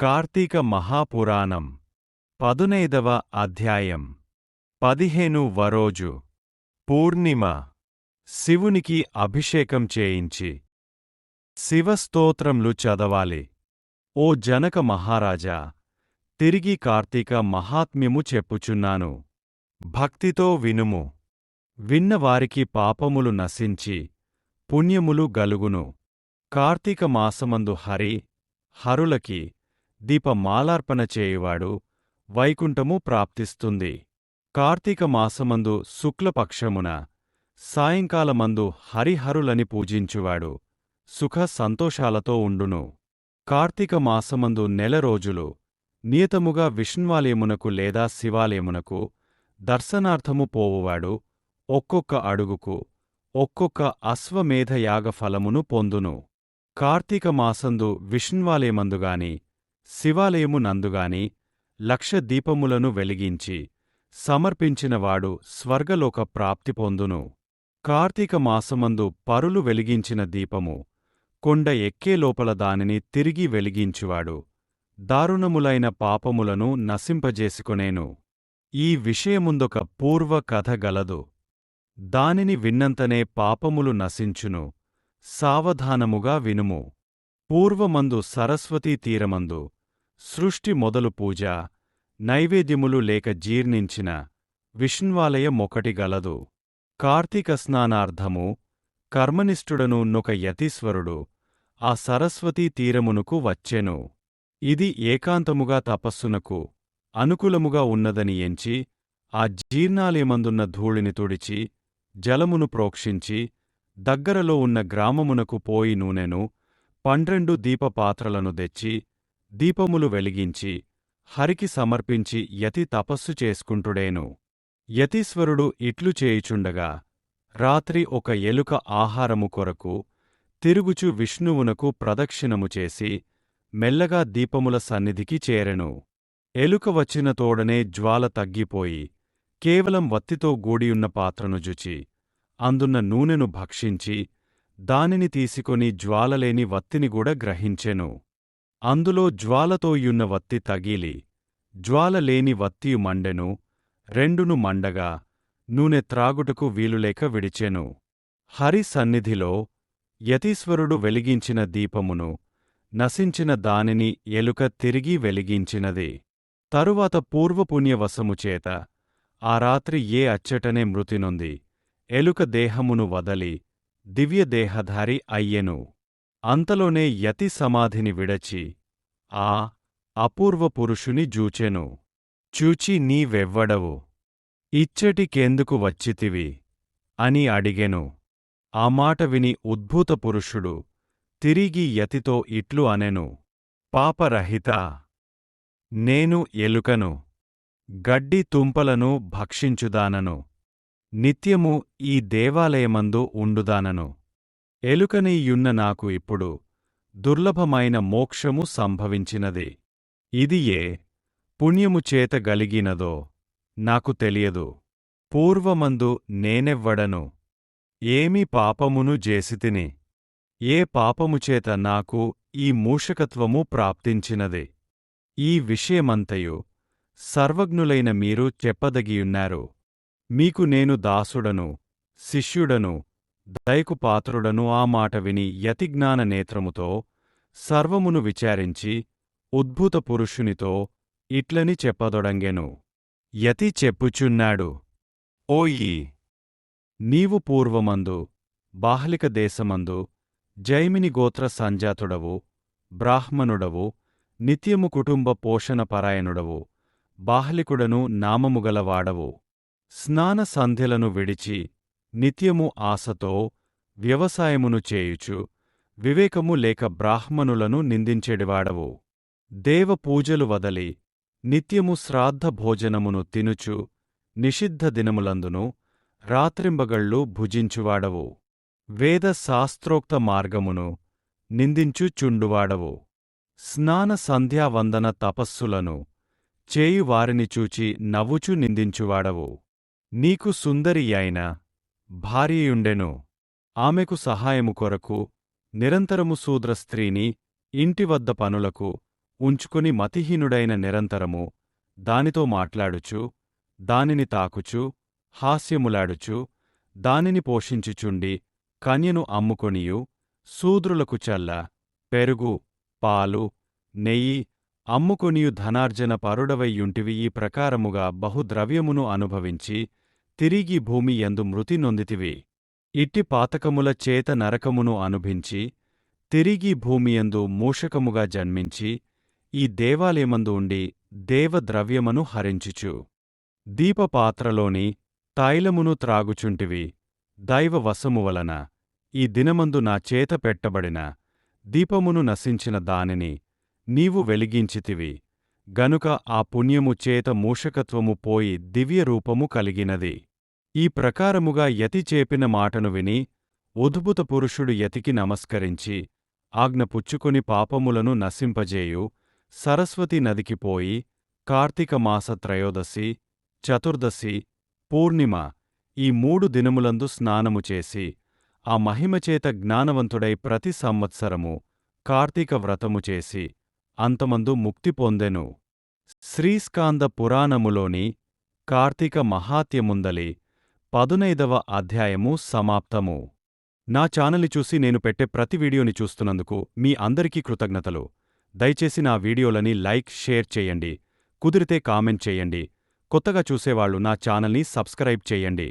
కార్తీక మహాపురాణం పదునైదవ అధ్యాయం పదిహేను వరోజు పూర్ణిమ శివునికి అభిషేకం చేయించి. శివస్తోత్రంలు చదవాలి. ఓ జనక మహారాజా తిరిగి కార్తీక మహాత్మ్యము చెప్పుచున్నాను. భక్తితో వినుము. విన్నవారికి పాపములు నశించి పుణ్యములు గలుగును. కార్తీక మాసమందు హరి హరులకి దీపమాలార్పణ చేయువాడు వైకుంఠము ప్రాప్తిస్తుంది. కార్తీక మాసమందు శుక్లపక్షమున సాయంకాలమందు హరిహరులని పూజించువాడు సుఖ సంతోషాలతో ఉండును. కార్తీక మాసమందు నెల రోజులు నియతముగా విష్ణువాలయమునకు లేదా శివాలయమునకు దర్శనార్థము పోవువాడు ఒక్కొక్క అడుగుకు ఒక్కొక్క అశ్వమేధయాగ ఫలమును పొందును. కార్తీక మాసందు విష్ణువాలయమందుగాని శివాలయము నందుగాని లక్ష దీపములను వెలిగించి సమర్పించినవాడు స్వర్గలోక ప్రాప్తి పొందును. కార్తీక మాసమందు పరులు వెలిగించిన దీపము కొండ ఎక్కే లోపల దానిని తిరిగి వెలిగించువాడు. దారుణములైన పాపములను నశింపజేసుకొనేను. ఈ విషయముందొక పూర్వ కథ గలదు. దానిని విన్నంతనే పాపములు నశించును. సావధానముగా వినుము. పూర్వమందు సరస్వతీ తీరమందు సృష్టి మొదలు పూజ నైవేద్యములు లేక జీర్ణించిన విష్ణ్వాలయమొకటి గలదు. కార్తీక స్నానార్థము కర్మనిష్ఠుడను నొక యతీశ్వరుడు ఆ సరస్వతీ తీరమునకు వచ్చెను. ఇది ఏకాంతముగా తపస్సునకు అనుకూలముగా ఉన్నదని ఎంచి ఆ జీర్ణాలయమందున్న ధూళిని తుడిచి జలమును ప్రోక్షించి దగ్గరలో ఉన్న గ్రామమునకు పోయి నూనెను పండ్రెండు దీపపాత్రలను తెచ్చి దీపములు వెలిగించి హరికి సమర్పించి యతి తపస్సు చేసుకుంటుడేను. యతీశ్వరుడు ఇట్లు చేయుచుండగా రాత్రి ఒక ఎలుక ఆహారము కొరకు తిరుగుచు విష్ణువునకు ప్రదక్షిణము చేసి మెల్లగా దీపముల సన్నిధికి చేరెను. ఎలుక వచ్చిన తోడనే జ్వాల తగ్గిపోయి కేవలం వత్తితో గూడియున్న పాత్రను జుచి అందున్న నూనెను భక్షించి దానిని తీసుకొని జ్వాలలేని వత్తిని కూడా గ్రహించెను. అందులో జ్వాలతోయున్న వత్తి తగిలి జ్వాలలేని వత్తియు మండెను రెండును మండగా నూనె త్రాగుటకు వీలులేక విడిచెను. హరి సన్నిధిలో యతీశ్వరుడు వెలిగించిన దీపమును నశించిన దానిని ఎలుక తిరిగి వెలిగించినది. తరువాత పూర్వపుణ్యవశముచేత ఆ రాత్రి ఏ అచ్చటనే మృతినొంది ఎలుక దేహమును వదలి దివ్యదేహధారి అయ్యెను. అంతలోనే యతి సమాధిని విడచి ఆ అపూర్వ పురుషుని జూచెను. చూచి నీవెవ్వడవు? ఇచ్చటికెందుకు వచ్చితివి? అని అడిగెను. ఆ మాట విని ఉద్భూత పురుషుడు తిరిగి యతితో ఇట్లు అనెను. పాపరహిత! నేను ఎలుకను గడ్డి తుంపలను భక్షించుదానను. నిత్యము ఈ దేవాలయమందు ఉండుదానను. ఎలుకనీయున్న నాకు ఇప్పుడు దుర్లభమైన మోక్షము సంభవించినది. ఇది ఏ పుణ్యము చేత గలిగినదో నాకు తెలియదు. పూర్వమందు నేనెవ్వడను. ఏమి పాపమును జేసితిని. ఏ పాపముచేత నాకు ఈ మూషకత్వము ప్రాప్తించినది. ఈ విషయమంతయు సర్వజ్ఞులైన మీరు చెప్పదగియున్నారు. మీకు నేను దాసుడను శిష్యుడను దయకు పాత్రుడను ఆ మాట విని యతిజ్ఞాన నేత్రముతో సర్వమును విచారించి ఉద్భుత పురుషునితో ఇట్లని చెప్పదొడంగెను. యతి చెప్పుచున్నాడు ఓయి! నీవు పూర్వమందు బాహ్లిక దేశమందు జైమిని గోత్ర సంజాతుడవు బ్రాహ్మణుడవు నిత్యము కుటుంబ పోషణ పరాయణుడవు బాహ్లికుడను నామముగలవాడవు స్నాన సంధ్యలను విడిచి నిత్యము ఆశతో వ్యవసాయమును చేయుచు వివేకము లేక బ్రాహ్మణులను నిందించెడివాడవు. దేవ పూజలు వదలి నిత్యము శ్రాద్ధ భోజనమును తినుచు నిషిద్ధ దినములందును రాత్రింబగళ్ళు భుజించువాడవు. వేద శాస్త్రోక్త మార్గమును నిందించు చుండువాడవు. స్నాన సంధ్యావందన తపస్సులను చేయువారిని చూచి నవ్వుచు నిందించువాడవు. నీకు సుందరి అయిన భార్యయుండెను. ఆమెకు సహాయము కొరకు నిరంతరము శూద్ర స్త్రీని ఇంటివద్ద పనులకు ఉంచుకుని మతిహీనుడైన నిరంతరము దానితో మాట్లాడుచు దానిని తాకుచు హాస్యములాడుచు దానిని పోషించుచుండి కన్యను అమ్ముకొనియు శూద్రులకు చల్ల పెరుగు పాలు నెయ్యి అమ్ముకొనియు ధనార్జన పరుడవయ్యుంటివి ఈ ప్రకారముగా బహుద్రవ్యమును అనుభవించి తిరిగి భూమి యందు మృతి నొందితివి. ఇట్టి పాతకముల చేత నరకమును అనుభించి తిరిగి భూమియందు మూషకముగా జన్మించి ఈ దేవాలయమందు ఉండి దేవద్రవ్యమును హరించుచు. దీపపాత్రలోని తైలమును త్రాగుచుంటివి. దైవవశము వలన ఈ దినమందు నా చేత పెట్టబడిన దీపమును నశించిన దానిని నీవు వెలిగించితివి. గనుక ఆ పుణ్యము చేత మూషకత్వము పోయి దివ్యరూపము కలిగినది. ఈ ప్రకారముగా యతి చేపిన మాటను విని ఉద్భుత పురుషుడు యతికి నమస్కరించి ఆజ్ఞ పుచ్చుకొని పాపములను నశింపజేయు. సరస్వతి నదికి పోయి కార్తీక మాస త్రయోదశి చతుర్దశి పూర్ణిమ ఈ మూడు దినములందు స్నానము చేసి ఆ మహిమచేత జ్ఞానవంతుడై ప్రతి సంవత్సరము కార్తీక వ్రతము చేసి అంతమందు ముక్తి పొందెను. శ్రీస్కాంద పురాణములోని కార్తీక మహాత్యముందలి పదునైదవ అధ్యాయము సమాప్తము. నా ఛానల్ని చూసి నేను పెట్టే ప్రతి వీడియోని చూస్తున్నందుకు మీ అందరికీ కృతజ్ఞతలు. దయచేసి నా వీడియోలని లైక్ షేర్ చేయండి. కుదిరితే కామెంట్ చేయండి. కొత్తగా చూసేవాళ్ళు నా ఛానల్ని సబ్స్క్రైబ్ చేయండి.